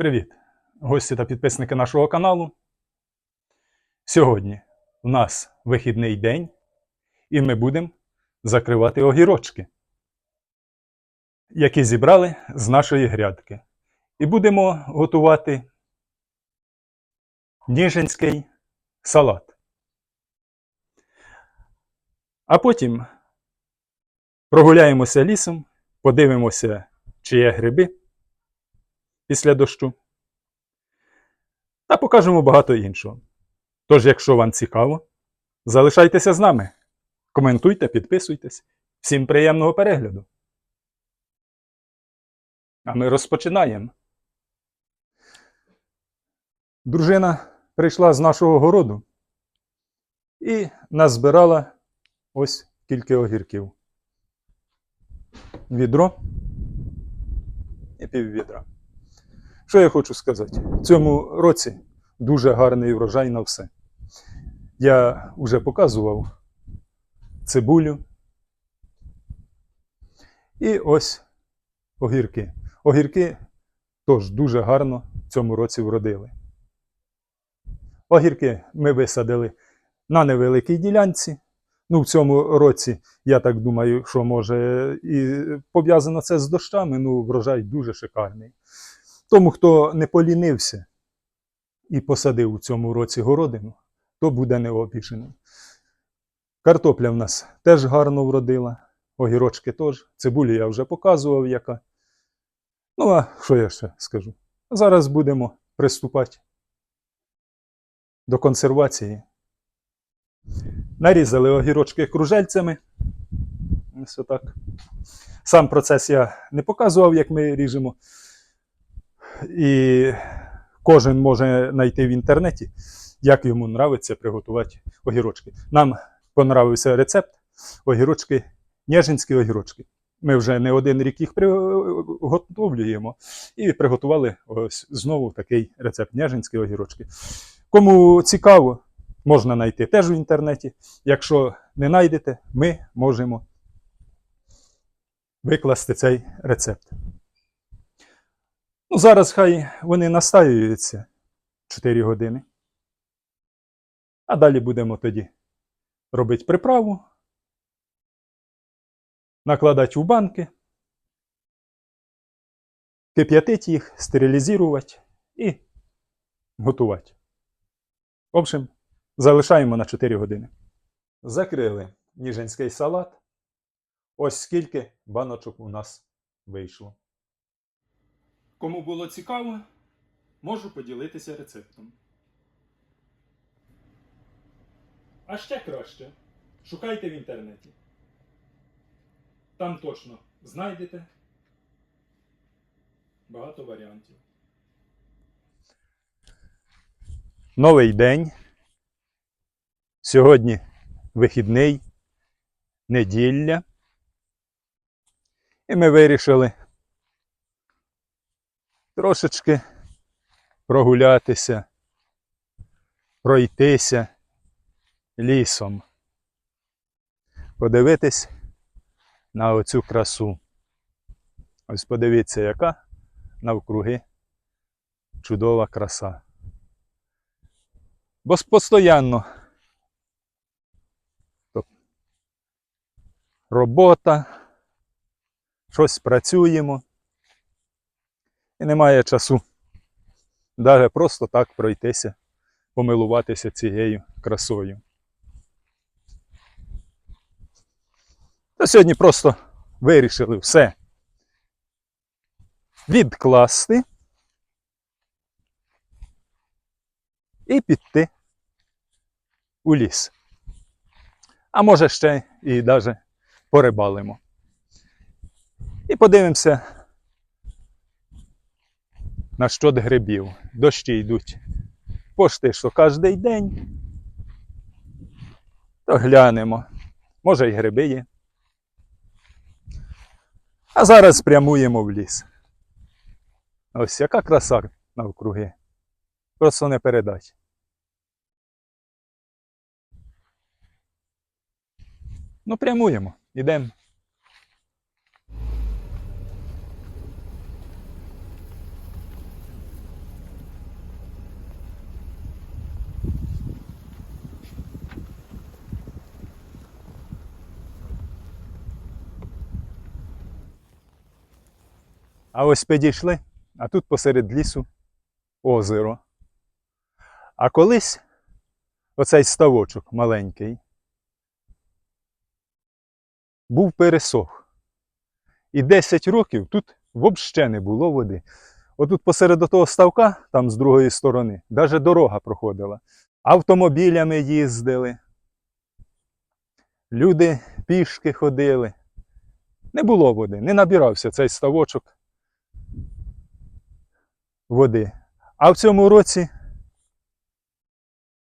Привіт, гості та підписники нашого каналу. Сьогодні у нас вихідний день, і ми будемо закривати огірочки, які зібрали з нашої грядки. І будемо готувати ніжинський салат. А потім прогуляємося лісом, подивимося, чи є гриби після дощу. Та покажемо багато іншого. Тож, якщо вам цікаво, залишайтеся з нами. Коментуйте, підписуйтесь. Всім приємного перегляду. А ми розпочинаємо. Дружина прийшла з нашого городу і назбирала ось кілька огірків. Відро і піввідра. Що я хочу сказати? В цьому році дуже гарний врожай на все. Я вже показував цибулю. І ось огірки. Огірки теж дуже гарно в цьому році вродили. Огірки ми висадили на невеликій ділянці. Ну, в цьому році, я так думаю, що може і пов'язано це з дощами, ну, врожай дуже шикарний. Тому, хто не полінився і посадив у цьому році городину, то буде не обіжений. Картопля в нас теж гарно вродила, огірочки теж. Цибулю я вже показував, яка. Ну, а що я ще скажу? Зараз будемо приступати до консервації. Нарізали огірочки кружельцями. Ось отак. Сам процес я не показував, як ми ріжемо. І кожен може знайти в інтернеті, як йому нравиться приготувати огірочки. Нам понравився рецепт огірочки, ніжинські огірочки. Ми вже не один рік їх приготовлюємо і приготували ось знову такий рецепт ніжинські огірочки. Кому цікаво, можна знайти теж в інтернеті. Якщо не знайдете, ми можемо викласти цей рецепт. Ну, зараз хай вони настаюються 4 години. А далі будемо тоді робити приправу, накладати в банки, кип'ятити їх, стерилізувати і готувати. В общем, залишаємо на 4 години. Закрили ніжинський салат. Ось скільки баночок у нас вийшло. Кому було цікаво, можу поділитися рецептом. А ще краще. Шукайте в інтернеті. Там точно знайдете багато варіантів. Новий день. Сьогодні вихідний, неділя. І ми вирішили трошечки прогулятися, пройтися лісом, подивитись на оцю красу. Ось подивіться, яка навкруги чудова краса. Бо постоянно робота, щось працюємо і немає часу навіть просто так пройтися, помилуватися цією красою. Та сьогодні просто вирішили все відкласти і піти у ліс. А може ще і навіть порибалимо. І подивимося на щот грибів. Дощі йдуть пошти, що кожен день. То глянемо. Може й гриби є. А зараз прямуємо в ліс. Ось яка краса навкруги. Просто не передать. Ну, прямуємо, ідемо. А ось підійшли, а тут посеред лісу озеро. А колись оцей ставочок маленький був пересох. І 10 років тут взагалі не було води. Отут посеред того ставка, там з другої сторони, навіть дорога проходила. Автомобілями їздили. Люди пішки ходили. Не було води, не набирався цей ставочок води. А в цьому році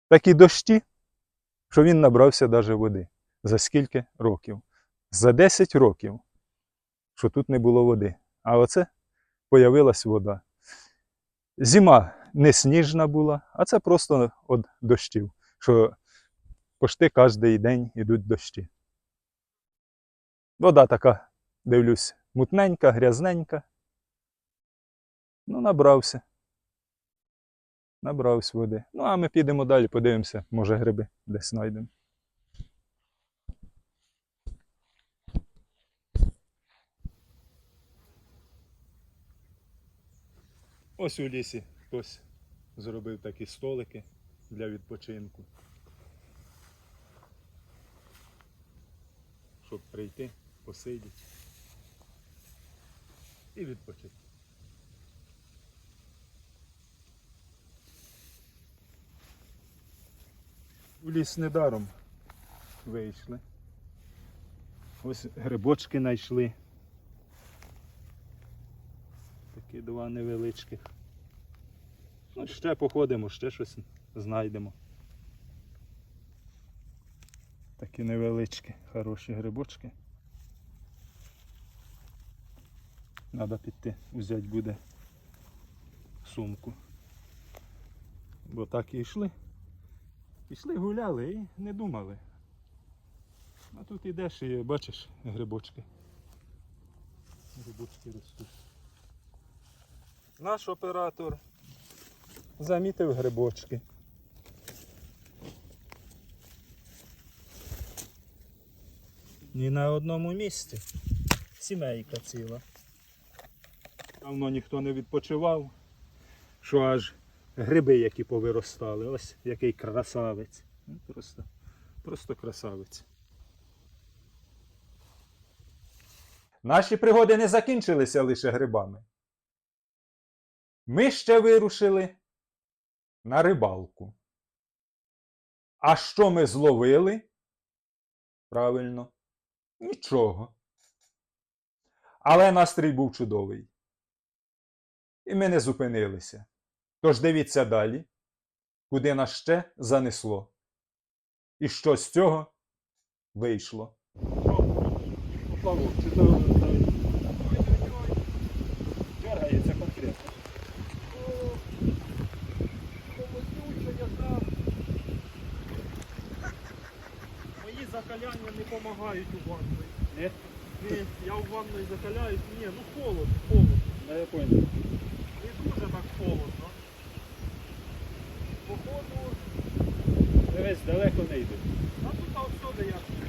такі дощі, що він набрався навіть води. За скільки років? За 10 років, що тут не було води. А оце появилась вода. Зима не сніжна була, а це просто від дощів, що почти кожен день йдуть дощі. Вода така, дивлюсь, мутненька, грязненька. Ну, набрався. Набрався води. Ну, а ми підемо далі, подивимося, може гриби десь знайдемо. Ось у лісі хтось зробив такі столики для відпочинку. Щоб прийти, посидіти і відпочити. У ліс недаром вийшли. Ось грибочки знайшли. Такі два невеличких. Ну, ще походимо, ще щось знайдемо. Такі невеличкі, хороші грибочки. Треба піти, взяти буде сумку. Бо так і йшли. Пішли гуляли і не думали. А тут ідеш і бачиш грибочки. Грибочки ростуть. Наш оператор замітив грибочки. Ні на одному місці. Сімейка ціла. Давно ніхто не відпочивав, що аж гриби, які повиростали. Ось який красавець. Ну, Просто, просто красавець. Наші пригоди не закінчилися лише грибами. Ми ще вирушили на рибалку. А що ми зловили? Правильно, нічого. Але настрій був чудовий. І ми не зупинилися. Тож дивіться далі, куди нас ще занесло. І що з цього вийшло. Дергається конкретно. Мої закаляння не допомагають у ванної. Ні? Я в ванної закаляюсь, ні, ну холодно, холодно. Я понял. Не дуже так холодно. Дивись, далеко не йде. а тут всюди. Я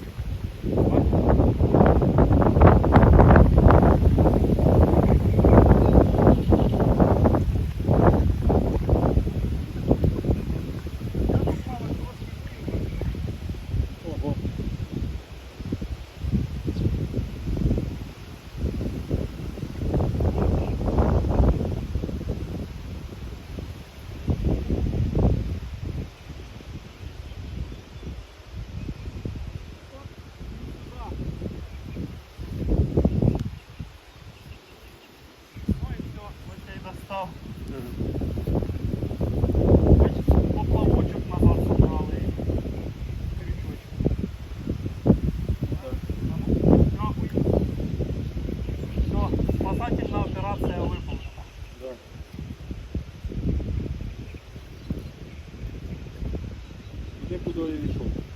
куди я йшов.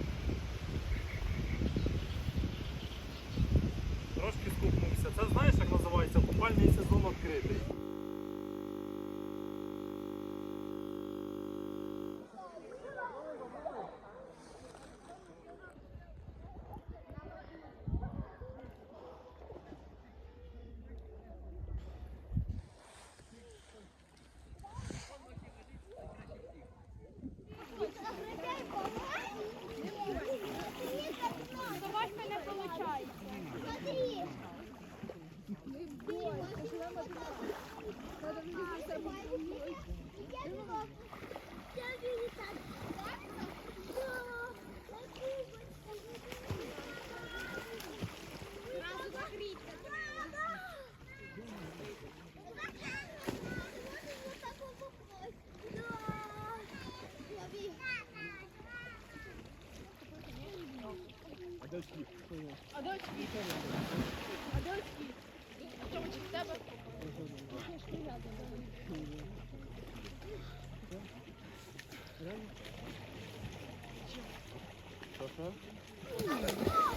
А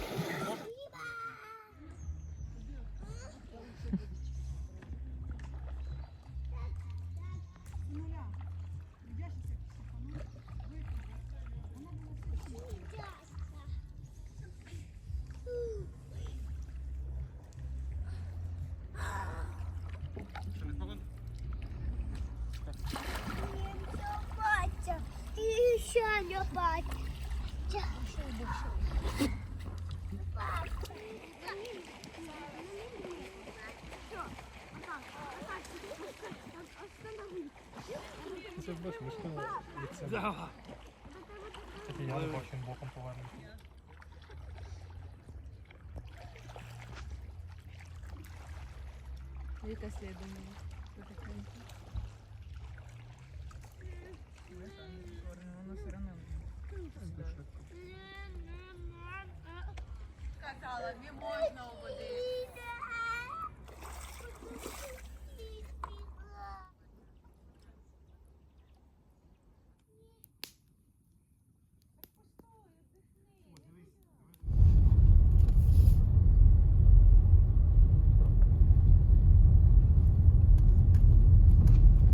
ще. Це ж бачиш, мишка від себе. Це я не боком боком повернути. Віка слідом Казала, не можна у води.